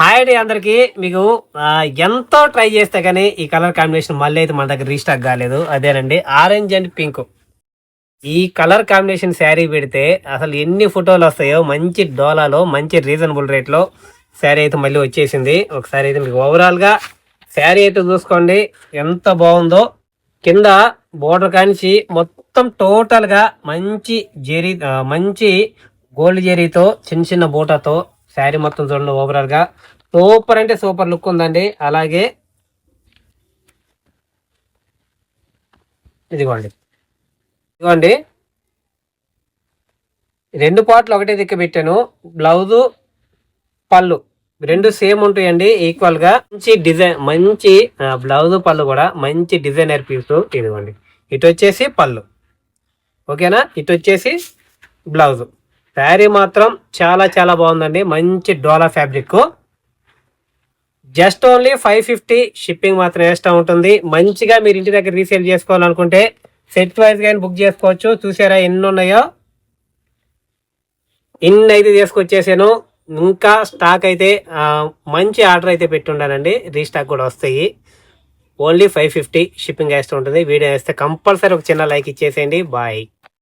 Hi అండి అందరికి. మీకు ఎంతో ట్రై చేస్తే కానీ ఈ కలర్ కాంబినేషన్ మళ్ళీ అయితే మన దగ్గర రీస్టాక్ కాలేదు. అదేనండి ఆరెంజ్ అండ్ పింక్ ఈ కలర్ కాంబినేషన్ శారీ పెడితే అసలు ఎన్ని ఫోటోలు వస్తాయో మంచి డోలాలో మంచి రీజనబుల్ రేట్లో శారీ అయితే మళ్ళీ వచ్చేసింది. ఒకసారి అయితే మీకు ఓవరాల్గా శారీ అయితే చూసుకోండి. ఎంత బాగుందో. కింద బోర్డర్ కానించి మొత్తం టోటల్గా మంచి జెరీ మంచి గోల్డ్ జెరీతో చిన్న చిన్న బూటాతో శారీ మొత్తం చూడండి ఓవరాల్గా సూపర్ అంటే సూపర్ లుక్ ఉందండి. అలాగే ఇదిగోండి. ఇదిగోండి. రెండు పాటలు ఒకటే దిక్కు పెట్టాను. బ్లౌజు పళ్ళు. రెండు సేమ్ ఉంటాయండి ఈక్వల్గా. మంచి డిజైన్ మంచి బ్లౌజ్ పళ్ళు కూడా మంచి డిజైనర్ పీస్ ఇదిగోండి. ఇటు వచ్చేసి పళ్ళు. ఓకేనా ఇటు వచ్చేసి బ్లౌజు శారీ మాత్రం చాలా చాలా బాగుందండి. మంచి డోలా fabric. Just only five fifty shipping మాత్రం ఎక్స్ట్రా ఉంటుంది. మంచిగా మీరు ఇంటి దగ్గర రీసేల్ చేసుకోవాలనుకుంటే సెట్ వైజ్ కానీ బుక్ చేసుకోవచ్చు. చూసారా ఎన్ని ఉన్నాయో? ఇన్ని అయితే తీసుకొచ్చేసాను. ఇంకా స్టాక్ అయితే మంచి ఆర్డర్ అయితే పెట్టుండానండి. రీస్టాక్ కూడా వస్తాయి. ఓన్లీ ఫైవ్ ఫిఫ్టీ షిప్పింగ్ వేస్తూ ఉంటుంది. వీడియో వేస్తే కంపల్సరీ ఒక చిన్న లైక్ ఇచ్చేసేయండి. బాయ్.